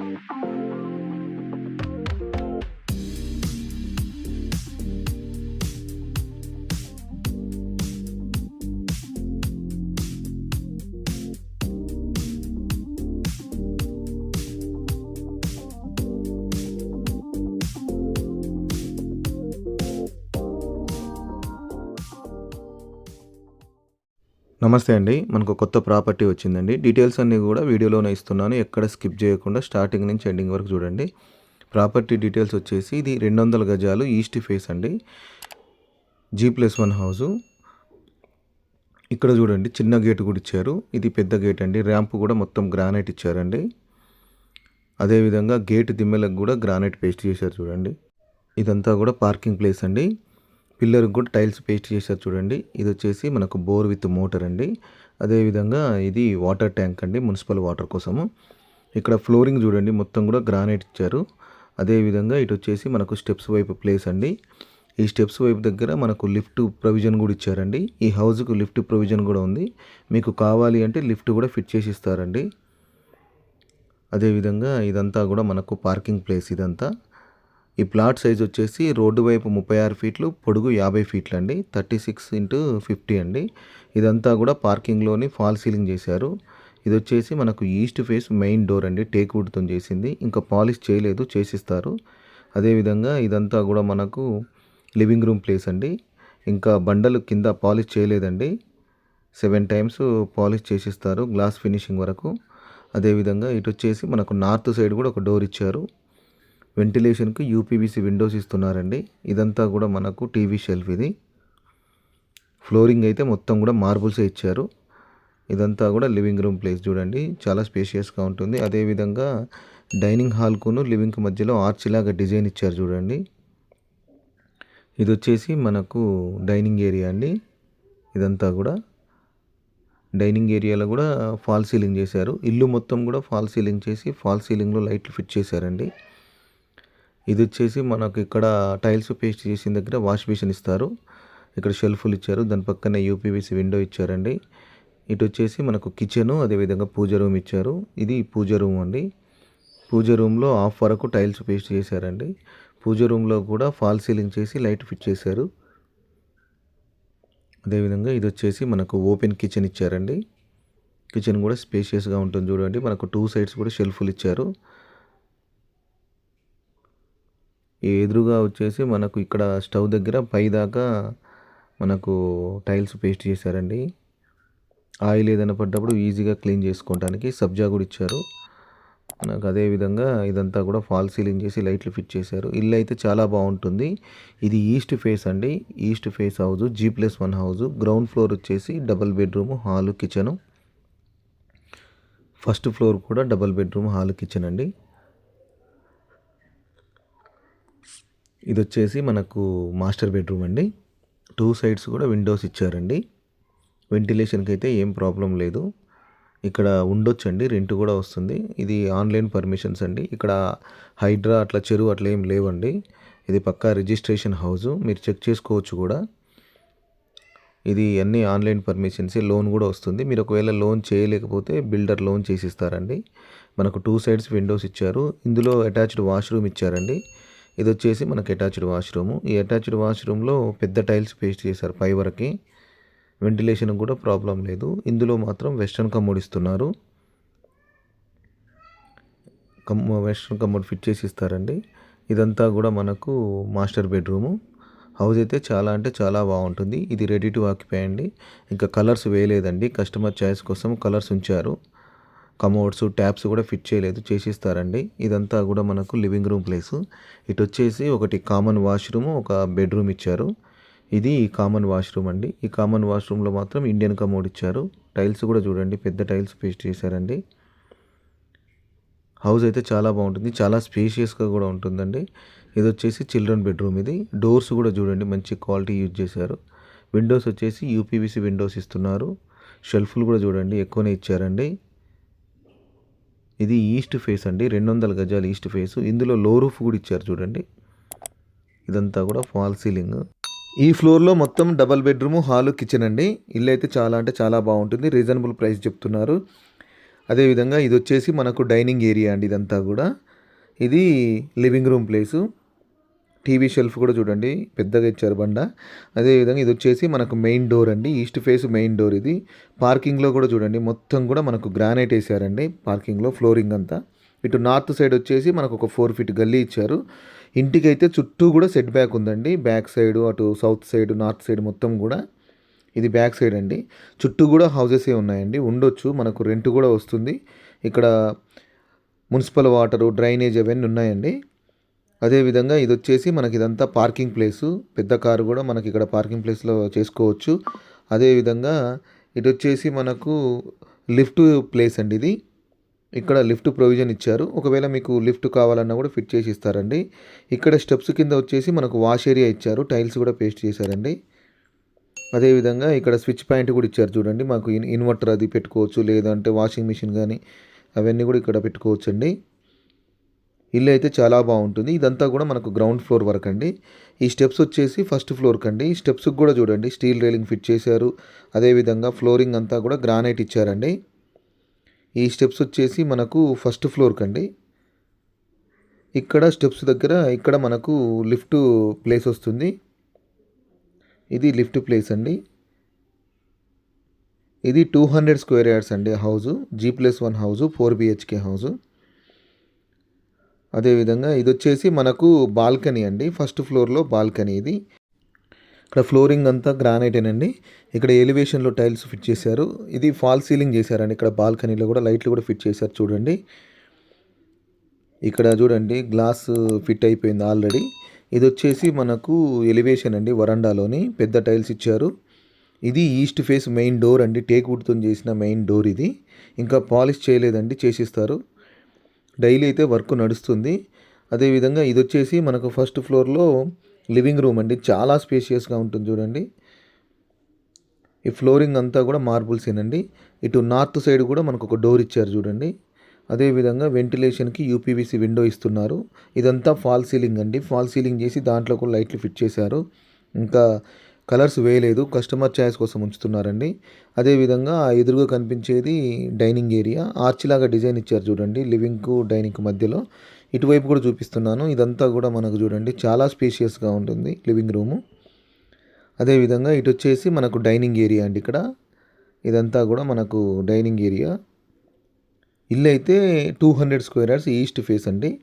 Thank you. నమస్తే అండి. మనకు కొత్త ప్రాపర్టీ వచ్చిందండి. డీటెయిల్స్ అన్నీ కూడా వీడియోలోనే ఇస్తున్నాను. ఎక్కడ స్కిప్ చేయకుండా స్టార్టింగ్ నుంచి ఎండింగ్ వరకు చూడండి. ప్రాపర్టీ డీటెయిల్స్ వచ్చేసి ఇది రెండు వందల గజాలు ఈస్ట్ ఫేస్ అండి. G plus one house. ఇక్కడ చూడండి చిన్న గేట్ కూడా ఇచ్చారు. ఇది పెద్ద గేట్ అండి. ర్యాంప్ కూడా మొత్తం గ్రానైట్ ఇచ్చారండి. అదేవిధంగా గేట్ దిమ్మెలకు కూడా గ్రానైట్ పేస్ట్ చేశారు చూడండి. ఇదంతా కూడా పార్కింగ్ ప్లేస్ అండి. పిల్లర్కి కూడా టైల్స్ పేస్ట్ చేశారు చూడండి. ఇది వచ్చేసి మనకు బోర్ విత్ మోటార్ అండి. అదేవిధంగా ఇది వాటర్ ట్యాంక్ అండి మున్సిపల్ వాటర్ కోసము. ఇక్కడ ఫ్లోరింగ్ చూడండి మొత్తం కూడా గ్రానైట్ ఇచ్చారు. అదేవిధంగా ఇటు వచ్చేసి మనకు స్టెప్స్ వైపు ప్లేస్ అండి. ఈ స్టెప్స్ వైపు దగ్గర మనకు లిఫ్ట్ ప్రొవిజన్ కూడా ఇచ్చారండి. ఈ హౌస్కు లిఫ్ట్ ప్రొవిజన్ కూడా ఉంది. మీకు కావాలి అంటే లిఫ్ట్ కూడా ఫిట్ చేసి ఇస్తారండి. అదేవిధంగా ఇదంతా కూడా మనకు పార్కింగ్ ప్లేస్ ఇదంతా. ఈ ప్లాట్ సైజ్ వచ్చేసి రోడ్డు వైపు ముప్పై ఆరు ఫీట్లు పొడుగు యాభై ఫీట్లు అండి థర్టీ సిక్స్ ఇంటూ ఫిఫ్టీ అండి. ఇదంతా కూడా పార్కింగ్లోని ఫాల్ సీలింగ్ చేశారు. ఇది వచ్చేసి మనకు ఈస్ట్ ఫేస్ మెయిన్ డోర్ అండి. టేక్ వుడ్తో చేసింది. ఇంకా పాలిష్ చేయలేదు చేసిస్తారు. అదేవిధంగా ఇదంతా కూడా మనకు లివింగ్ రూమ్ ప్లేస్ అండి. ఇంకా బండలు కింద పాలిష్ చేయలేదండి. సెవెన్ టైమ్స్ పాలిష్ చేసిస్తారు గ్లాస్ ఫినిషింగ్ వరకు. అదేవిధంగా ఇటు వచ్చేసి మనకు నార్త్ సైడ్ కూడా ఒక డోర్ ఇచ్చారు. వెంటిలేషన్కి యూపీవీసీ విండోస్ ఇస్తున్నారండి. ఇదంతా కూడా మనకు టీవీ షెల్ఫ్ ఇది. ఫ్లోరింగ్ అయితే మొత్తం కూడా మార్బుల్సే ఇచ్చారు. ఇదంతా కూడా లివింగ్ రూమ్ ప్లేస్ చూడండి. చాలా స్పేషియస్గా ఉంటుంది. అదేవిధంగా డైనింగ్ హాల్కును లివింగ్కి మధ్యలో ఆర్చ్ లాగా డిజైన్ ఇచ్చారు చూడండి. ఇది వచ్చేసి మనకు డైనింగ్ ఏరియా అండి. ఇదంతా కూడా డైనింగ్ ఏరియాలో కూడా ఫాల్ సీలింగ్ చేశారు. ఇల్లు మొత్తం కూడా ఫాల్ సీలింగ్ చేసి ఫాల్ సీలింగ్లో లైట్లు ఫిట్ చేశారండి. ఇది వచ్చేసి మనకు ఇక్కడ టైల్స్ పేస్ట్ చేసిన దగ్గర వాష్ బేసిన్ ఇస్తారు. ఇక్కడ షెల్ఫ్లు ఇచ్చారు. దాని పక్కనే యూపీవీసీ విండో ఇచ్చారండి. ఇటు వచ్చేసి మనకు కిచెను అదేవిధంగా పూజ రూమ్ ఇచ్చారు. ఇది పూజ రూమ్ అండి. పూజ రూమ్లో హాఫ్ వరకు టైల్స్ పేస్ట్ చేశారండి. పూజ రూమ్లో కూడా ఫాల్ సీలింగ్ చేసి లైట్ ఫిట్ చేశారు. అదేవిధంగా ఇది వచ్చేసి మనకు ఓపెన్ కిచెన్ ఇచ్చారండి. కిచెన్ కూడా స్పేషియస్గా ఉంటుంది చూడండి. మనకు టూ సైడ్స్ కూడా షెల్ఫ్లు ఇచ్చారు ఈ ఎదురుగా వచ్చేసి మనకు ఇక్కడ స్టవ్ దగ్గర పై దాకా మనకు టైల్స్ పేస్ట్ చేశారండి. ఆయిల్ ఏదైనా పడ్డప్పుడు ఈజీగా క్లీన్ చేసుకోవడానికి సబ్జా కూడా ఇచ్చారు. మనకు అదే విధంగా ఇదంతా కూడా ఫాల్ సీలింగ్ చేసి లైట్లు ఫిట్ చేశారు. ఇల్లు అయితే చాలా బాగుంటుంది. ఇది ఈస్ట్ ఫేస్ అండి. East face house G plus one house. Ground floor వచ్చేసి double bedroom hall kitchen. First floor కూడా డబల్ బెడ్రూమ్ హాల్ కిచెన్ అండి. ఇది వచ్చేసి మనకు మాస్టర్ బెడ్రూమ్ అండి. టూ సైడ్స్ కూడా విండోస్ ఇచ్చారండి. వెంటిలేషన్కి అయితే ఏం ప్రాబ్లం లేదు. ఇక్కడ ఉండొచ్చండి రెంట్ కూడా వస్తుంది. ఇది ఆన్లైన్ పర్మిషన్స్ అండి. ఇక్కడ హైడ్రా అట్లా చెరువు అట్లా ఏం లేవండి. ఇది పక్కా రిజిస్ట్రేషన్ హౌస్ మీరు చెక్ చేసుకోవచ్చు కూడా. ఇది అన్ని ఆన్లైన్ పర్మిషన్స్. లోన్ కూడా వస్తుంది. మీరు ఒకవేళ లోన్ చేయలేకపోతే బిల్డర్ లోన్ చేసి ఇస్తారండి మనకు టూ సైడ్స్ విండోస్ ఇచ్చారు. ఇందులో అటాచ్డ్ వాష్రూమ్ ఇచ్చారండి. ఇది వచ్చేసి మనకి అటాచ్డ్ వాష్రూమ్. ఈ అటాచ్డ్ వాష్రూమ్లో పెద్ద టైల్స్ పేస్ట్ చేశారు పై వరకు. వెంటిలేషన్ కూడా ప్రాబ్లం లేదు. ఇందులో మాత్రం వెస్ట్రన్ కమోడ్ ఇస్తున్నారు. కమ్ వెస్ట్రన్ కమోడ్ ఫిట్ చేసి ఇస్తారండి. ఇదంతా కూడా మనకు మాస్టర్ బెడ్రూము. హౌస్ అయితే చాలా అంటే చాలా బాగుంటుంది. ఇది రెడీ టు ఆక్యుపై అండి. ఇంకా కలర్స్ వేయలేదండి. కస్టమర్ చాయిస్ కోసం కలర్స్ ఉంచారు. కమోడ్స్ ట్యాప్స్ కూడా ఫిట్ చేయలేదు చేసిస్తారండి. ఇదంతా కూడా మనకు లివింగ్ రూమ్ ప్లేస్. ఇటు వచ్చేసి ఒకటి కామన్ వాష్రూమ్ ఒక బెడ్రూమ్ ఇచ్చారు. ఇది కామన్ వాష్రూమ్ అండి. ఈ కామన్ వాష్రూమ్లో మాత్రం ఇండియన్ కమోడ్ ఇచ్చారు. టైల్స్ కూడా చూడండి పెద్ద టైల్స్ పేస్ట్ చేశారండి. హౌస్ అయితే చాలా బాగుంటుంది చాలా స్పేషియస్గా కూడా ఉంటుందండి. ఇది వచ్చేసి చిల్డ్రన్ బెడ్రూమ్ ఇది. డోర్స్ కూడా చూడండి మంచి క్వాలిటీ యూజ్ చేశారు. విండోస్ వచ్చేసి యూపీవీసీ విండోస్ ఇస్తున్నారు. షెల్ఫ్లు కూడా చూడండి ఎక్కువనే ఇచ్చారండి. ఇది ఈస్ట్ ఫేస్ అండి రెండు వందల గజాలు ఈస్ట్ ఫేస్. ఇందులో లో రూఫ్ కూడా ఇచ్చారు చూడండి. ఇదంతా కూడా ఫాల్ సీలింగ్ ఈ ఫ్లోర్లో మొత్తం డబల్ బెడ్రూమ్ హాలు కిచెన్ అండి. ఇల్లు అయితే చాలా అంటే చాలా బాగుంటుంది రీజనబుల్ ప్రైస్ చెప్తున్నారు. అదేవిధంగా ఇది వచ్చేసి మనకు డైనింగ్ ఏరియా అండి ఇదంతా కూడా. ఇది living room place TV shelf కూడా చూడండి పెద్దగా ఇచ్చారు బండ. అదేవిధంగా ఇది వచ్చేసి మనకు మెయిన్ డోర్ అండి ఈస్ట్ ఫేస్ మెయిన్ డోర్ ఇది. పార్కింగ్లో కూడా చూడండి మొత్తం కూడా మనకు గ్రానైట్ వేసారండి పార్కింగ్లో ఫ్లోరింగ్ అంతా. ఇటు నార్త్ సైడ్ వచ్చేసి మనకు ఒక ఫోర్ ఫీట్ గల్లీ ఇచ్చారు. ఇంటికైతే చుట్టూ కూడా సెట్ బ్యాక్ ఉందండి బ్యాక్ సైడ్ అటు సౌత్ సైడ్ నార్త్ సైడ్ మొత్తం కూడా. ఇది బ్యాక్ సైడ్ అండి. చుట్టూ కూడా హౌజెసే ఉన్నాయండి ఉండొచ్చు మనకు రెంట్ కూడా వస్తుంది. ఇక్కడ మున్సిపల్ వాటరు డ్రైనేజ్ అవన్నీ ఉన్నాయండి. అదేవిధంగా ఇది వచ్చేసి మనకి ఇదంతా పార్కింగ్ ప్లేసు. పెద్ద కారు కూడా మనకి ఇక్కడ పార్కింగ్ ప్లేస్లో చేసుకోవచ్చు. అదేవిధంగా ఇది వచ్చేసి మనకు లిఫ్ట్ ప్లేస్ అండి ఇది. ఇక్కడ లిఫ్ట్ ప్రొవిజన్ ఇచ్చారు. ఒకవేళ మీకు లిఫ్ట్ కావాలన్నా కూడా ఫిట్ చేసి ఇస్తారండి. ఇక్కడ స్టెప్స్ కింద వచ్చేసి మనకు వాష్ ఏరియా ఇచ్చారు. టైల్స్ కూడా పేస్ట్ చేశారండి. అదేవిధంగా ఇక్కడ స్విచ్ పాయింట్ కూడా ఇచ్చారు చూడండి. మాకు ఇన్వర్టర్ అది పెట్టుకోవచ్చు. లేదంటే వాషింగ్ మిషన్ కానీ అవన్నీ కూడా ఇక్కడ పెట్టుకోవచ్చు అండి ఇల్లు అయితే చాలా బాగుంటుంది. ఇదంతా కూడా మనకు గ్రౌండ్ ఫ్లోర్ వరకు అండి. ఈ స్టెప్స్ వచ్చేసి ఫస్ట్ ఫ్లోర్కి అండి ఈ స్టెప్స్కి కూడా చూడండి. స్టీల్ రైలింగ్ ఫిట్ చేశారు. అదేవిధంగా ఫ్లోరింగ్ అంతా కూడా గ్రానైట్ ఇచ్చారండి. ఈ స్టెప్స్ వచ్చేసి మనకు ఫస్ట్ ఫ్లోర్కి అండి ఇక్కడ స్టెప్స్ దగ్గర ఇక్కడ మనకు లిఫ్ట్ ప్లేస్ వస్తుంది. ఇది లిఫ్ట్ ప్లేస్ అండి. ఇది టూ హండ్రెడ్ స్క్వేర్ యార్డ్స్ అండి house G plus one house four BHK house అదేవిధంగా ఇది వచ్చేసి మనకు బాల్కనీ అండి. ఫస్ట్ ఫ్లోర్లో బాల్కనీ ఇది. ఇక్కడ ఫ్లోరింగ్ అంతా గ్రానైటేనండి ఇక్కడ ఎలివేషన్లో టైల్స్ ఫిట్ చేశారు. ఇది ఫాల్ సీలింగ్ చేశారండి. ఇక్కడ బాల్కనీలో కూడా లైట్లు కూడా ఫిట్ చేశారు చూడండి. ఇక్కడ చూడండి గ్లాస్ ఫిట్ అయిపోయింది ఆల్రెడీ. ఇది వచ్చేసి మనకు ఎలివేషన్ అండి వరండాలోని. పెద్ద టైల్స్ ఇచ్చారు. ఇది ఈస్ట్ ఫేస్ మెయిన్ డోర్ అండి. టేక్ వుడ్తో చేసిన మెయిన్ డోర్ ఇది. ఇంకా పాలిష్ చేయలేదండి. చేసిస్తారు. డైలీ అయితే వర్క్ నడుస్తుంది. అదేవిధంగా ఇది వచ్చేసి మనకు ఫస్ట్ ఫ్లోర్లో లివింగ్ రూమ్ అండి. చాలా స్పేషియస్గా ఉంటుంది చూడండి. ఈ ఫ్లోరింగ్ అంతా కూడా మార్బుల్సేనండి ఇటు నార్త్ సైడ్ కూడా మనకు ఒక డోర్ ఇచ్చారు చూడండి. అదేవిధంగా వెంటిలేషన్కి యూపీవీసీ విండో ఇస్తున్నారు. ఇదంతా ఫాల్ సీలింగ్ అండి. ఫాల్ సీలింగ్ చేసి దాంట్లో కూడా లైట్లు ఫిట్ చేశారు. ఇంకా కలర్స్ వేయలేదు. కస్టమర్ ఛాయిస్ కోసం ఉంచుతున్నారండి. అదేవిధంగా ఎదురుగా కనిపించేది డైనింగ్ ఏరియా. ఆర్చ్ లాగా డిజైన్ ఇచ్చారు చూడండి. లివింగ్కు డైనింగ్ మధ్యలో. ఇటువైపు కూడా చూపిస్తున్నాను. ఇదంతా కూడా మనకు చూడండి. చాలా స్పేషియస్గా ఉంటుంది లివింగ్ రూము. అదేవిధంగా ఇటు వచ్చేసి మనకు డైనింగ్ ఏరియా అండి ఇక్కడ. ఇదంతా కూడా మనకు డైనింగ్ ఏరియా. ఇల్లు అయితే two hundred square yards east face అండి.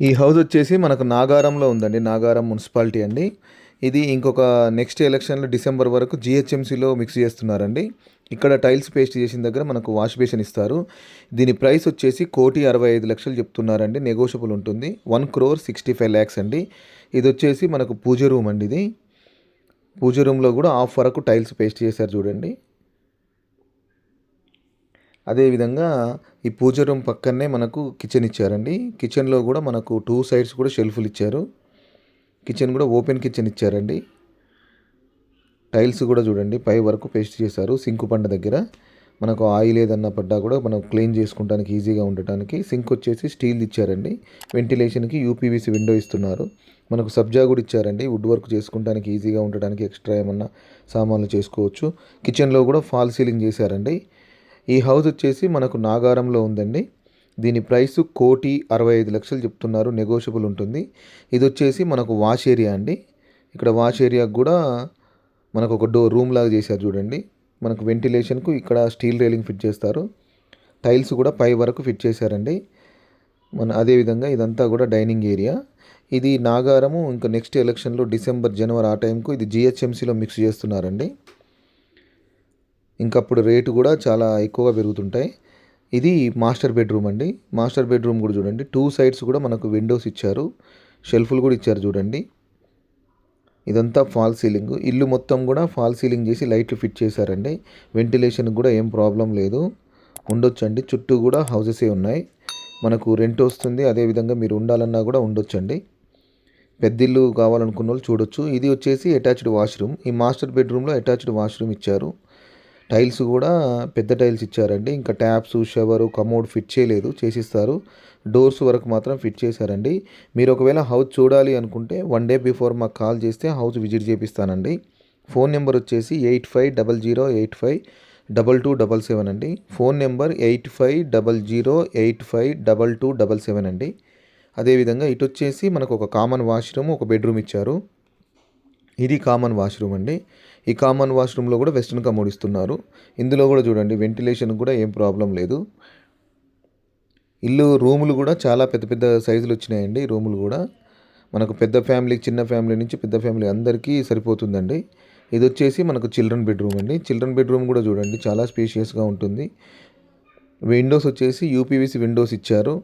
ఈ హౌస్ వచ్చేసి మనకు నాగారంలో ఉందండి. నాగారం మున్సిపాలిటీ అండి. ఇది ఇంకొక నెక్స్ట్ ఎలక్షన్లో డిసెంబర్ వరకు జిహెచ్ఎంసీలో మిక్స్ చేస్తున్నారండి. ఇక్కడ టైల్స్ పేస్ట్ చేసిన దగ్గర మనకు వాష్ బేషన్ ఇస్తారు. దీని ప్రైస్ వచ్చేసి కోటి అరవై ఐదు లక్షలు చెప్తున్నారండి. నెగోషియబుల్ ఉంటుంది. One crore sixty five lakhs అండి. ఇది వచ్చేసి మనకు పూజ రూమ్ అండి ఇది. పూజ రూమ్లో కూడా హాఫ్ వరకు టైల్స్ పేస్ట్ చేశారు చూడండి. అదేవిధంగా ఈ పూజ రూమ్ పక్కనే మనకు కిచెన్ ఇచ్చారండి. కిచెన్లో కూడా మనకు టూ సైడ్స్ కూడా షెల్ఫ్లు ఇచ్చారు. కిచెన్ కూడా ఓపెన్ కిచెన్ ఇచ్చారండి. టైల్స్ కూడా చూడండి పై వరకు పేస్ట్ చేశారు సింక్ పండ దగ్గర. మనకు ఆయిల్ ఏదన్నా పడ్డా కూడా మనం క్లీన్ చేసుకోవడానికి ఈజీగా ఉండటానికి సింక్ వచ్చేసి స్టీల్ ఇచ్చారండి. వెంటిలేషన్కి యూపీవీసీ విండో ఇస్తున్నారు. మనకు సబ్జా కూడా ఇచ్చారండి వుడ్ వర్క్ చేసుకోవడానికి ఈజీగా ఉండటానికి ఎక్స్ట్రా ఏమన్నా సామాన్లు చేసుకోవచ్చు. కిచెన్లో కూడా ఫాల్ సీలింగ్ చేశారండి. ఈ హౌస్ వచ్చేసి మనకు నాగారంలో ఉందండి. దీని ప్రైస్ కోటి అరవై ఐదు లక్షలు చెప్తున్నారు. నెగోషియబుల్ ఉంటుంది. ఇది వచ్చేసి మనకు వాష్ ఏరియా అండి. ఇక్కడ వాష్ ఏరియాకు కూడా మనకు ఒక డోర్ రూమ్ లాగా చేశారు చూడండి. మనకు వెంటిలేషన్కు ఇక్కడ స్టీల్ రైలింగ్ ఫిట్ చేస్తారు. టైల్స్ కూడా పై వరకు ఫిట్ చేశారండి. మన అదేవిధంగా ఇదంతా కూడా డైనింగ్ ఏరియా. ఇది నాగారము ఇంకా నెక్స్ట్ ఎలక్షన్లో డిసెంబర్ జనవరి ఆ టైంకు ఇది జిహెచ్ఎంసీలో మిక్స్ చేస్తున్నారండి. ఇంకప్పుడు రేటు కూడా చాలా ఎక్కువగా పెరుగుతుంటాయి. ఇది మాస్టర్ బెడ్రూమ్ అండి. మాస్టర్ బెడ్రూమ్ కూడా చూడండి. టూ సైడ్స్ కూడా మనకు విండోస్ ఇచ్చారు. షెల్ఫ్లు కూడా ఇచ్చారు చూడండి. ఇదంతా ఫాల్ సీలింగ్ ఇల్లు మొత్తం కూడా ఫాల్ సీలింగ్ చేసి లైట్లు ఫిట్ చేశారండి. వెంటిలేషన్ కూడా ఏం ప్రాబ్లం లేదు. ఉండొచ్చండి. చుట్టూ కూడా హౌసెసే ఉన్నాయి. మనకు రెంట్ వస్తుంది. అదేవిధంగా మీరు ఉండాలన్నా కూడా ఉండొచ్చండి. పెద్ద ఇల్లు కావాలనుకున్న వాళ్ళు చూడొచ్చు. ఇది వచ్చేసి అటాచ్డ్ వాష్రూమ్ ఈ మాస్టర్ బెడ్రూమ్లో అటాచ్డ్ వాష్రూమ్ ఇచ్చారు. టైల్స్ కూడా పెద్ద టైల్స్ ఇచ్చారండి. ఇంకా ట్యాప్స్ షవరు కమోడ్ ఫిట్ చేయలేదు చేసిస్తారు. డోర్స్ వరకు మాత్రం ఫిట్ చేశారండి. మీరు ఒకవేళ హౌస్ చూడాలి అనుకుంటే వన్ డే బిఫోర్ మాకు కాల్ చేస్తే హౌస్ విజిట్ చేపిస్తానండి. ఫోన్ నెంబర్ వచ్చేసి eight five double zero eight five double two double seven అండి. Phone number eight five double zero eight five double two double seven అండి. అదేవిధంగా ఇటు వచ్చేసి మనకు ఒక కామన్ వాష్రూమ్ ఒక బెడ్రూమ్ ఇచ్చారు. ఇది కామన్ వాష్రూమ్ అండి. ఈ కామన్ వాష్రూమ్లో కూడా వెస్ట్రన్ కమోడ్ ఇస్తున్నారు ఇందులో కూడా చూడండి వెంటిలేషన్ కూడా ఏం ప్రాబ్లం లేదు. ఇల్లు రూములు కూడా చాలా పెద్ద పెద్ద సైజులు వచ్చినాయండి రూములు కూడా. మనకు పెద్ద ఫ్యామిలీ చిన్న ఫ్యామిలీ నుంచి పెద్ద ఫ్యామిలీ అందరికీ సరిపోతుందండి. ఇది వచ్చేసి మనకు చిల్డ్రన్ బెడ్రూమ్ అండి. చిల్డ్రన్ బెడ్రూమ్ కూడా చూడండి చాలా స్పేషియస్గా ఉంటుంది. విండోస్ వచ్చేసి యూపీవీసీ విండోస్ ఇచ్చారు.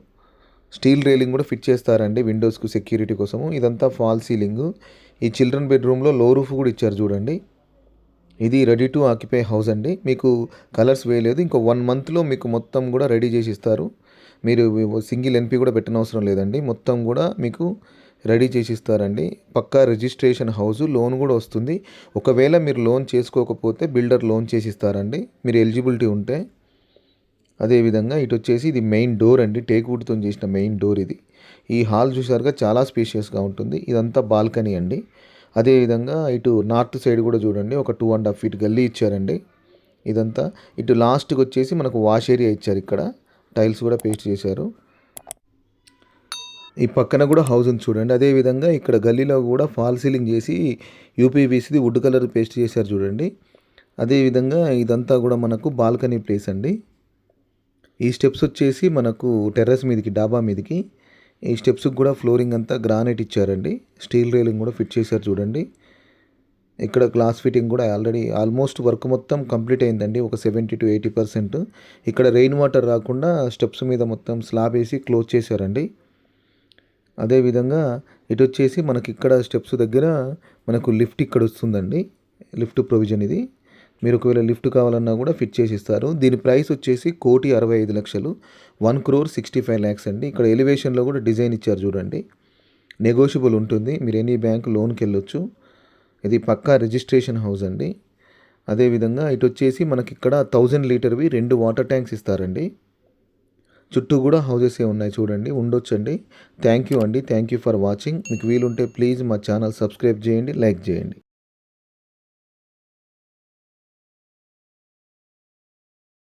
స్టీల్ రేలింగ్ కూడా ఫిట్ చేస్తారండి విండోస్కు సెక్యూరిటీ కోసము. ఇదంతా ఫాల్ సీలింగ్. ఈ చిల్డ్రన్ బెడ్రూమ్లో లో రూఫ్ కూడా ఇచ్చారు చూడండి. ఇది రెడీ టు ఆక్యుపై హౌస్ అండి. మీకు కలర్స్ వేయలేదు. ఇంకో వన్ మంత్లో మీకు మొత్తం కూడా రెడీ చేసి ఇస్తారు. మీరు సింగిల్ ఎన్పి కూడా పెట్టనవసరం లేదండి. మొత్తం కూడా మీకు రెడీ చేసి ఇస్తారండి. పక్కా రిజిస్ట్రేషన్ హౌస్ లోన్ కూడా వస్తుంది. ఒకవేళ మీరు లోన్ చేసుకోకపోతే బిల్డర్ లోన్ చేసి ఇస్తారండి. మీరు ఎలిజిబిలిటీ ఉంటే. అదేవిధంగా ఇటు వచ్చేసి ఇది మెయిన్ డోర్ అండి. టేక్ చేసిన మెయిన్ డోర్ ఇది. ఈ హాల్ చూసారుగా చాలా స్పేషియస్గా ఉంటుంది. ఇదంతా బాల్కనీ అండి. అదేవిధంగా ఇటు నార్త్ సైడ్ కూడా చూడండి. ఒక టూ అండ్ హాఫ్ ఫీట్ గల్లీ ఇచ్చారండి. ఇదంతా ఇటు లాస్ట్కి వచ్చేసి మనకు వాష్ ఏరియా ఇచ్చారు ఇక్కడ. టైల్స్ కూడా పేస్ట్ చేశారు. ఈ పక్కన కూడా హౌస్ ఉంది చూడండి. అదేవిధంగా ఇక్కడ గల్లీలో కూడా ఫాల్ సీలింగ్ చేసి యూపీవీసీది వుడ్ కలర్ పేస్ట్ చేశారు చూడండి. అదేవిధంగా ఇదంతా కూడా మనకు బాల్కనీ ప్లేస్ అండి. ఈ స్టెప్స్ వచ్చేసి మనకు టెర్రస్ మీదకి డాబా మీదకి ఈ స్టెప్స్కి కూడా ఫ్లోరింగ్ అంతా గ్రానైట్ ఇచ్చారండి. స్టీల్ రైలింగ్ కూడా ఫిట్ చేశారు చూడండి. ఇక్కడ గ్లాస్ ఫిట్టింగ్ కూడా ఆల్రెడీ ఆల్మోస్ట్ వర్క్ మొత్తం కంప్లీట్ అయిందండి. ఒక సెవెంటీ టు ఎయిటీ పర్సెంట్ ఇక్కడ రెయిన్ వాటర్ రాకుండా స్టెప్స్ మీద మొత్తం స్లాబ్ వేసి క్లోజ్ చేశారండి. అదేవిధంగా ఇటు వచ్చేసి మనకి ఇక్కడ స్టెప్స్ దగ్గర మనకు లిఫ్ట్ ఇక్కడ వస్తుందండి. లిఫ్ట్ ప్రొవిజన్ ఇది. మీరు ఒకవేళ లిఫ్ట్ కావాలన్నా కూడా ఫిట్ చేసి ఇస్తారు దీని ప్రైస్ వచ్చేసి కోటి అరవై ఐదు లక్షలు. One crore sixty five lakhs అండి. ఇక్కడ ఎలివేషన్లో కూడా డిజైన్ ఇచ్చారు చూడండి. నెగోషియబుల్ ఉంటుంది. మీరు ఎనీ బ్యాంక్ లోన్కి వెళ్ళొచ్చు. ఇది పక్కా రిజిస్ట్రేషన్ హౌస్ అండి. అదేవిధంగా ఇటు వచ్చేసి మనకి ఇక్కడ థౌజండ్ లీటర్వి రెండు వాటర్ ట్యాంక్స్ ఇస్తారండి. చుట్టూ కూడా హౌసెస్ ఏ ఉన్నాయి చూడండి. ఉండొచ్చండి. థ్యాంక్ యూ అండి. Thank you for watching. మీకు వీలుంటే ప్లీజ్ మా ఛానల్ సబ్స్క్రైబ్ చేయండి లైక్ చేయండి.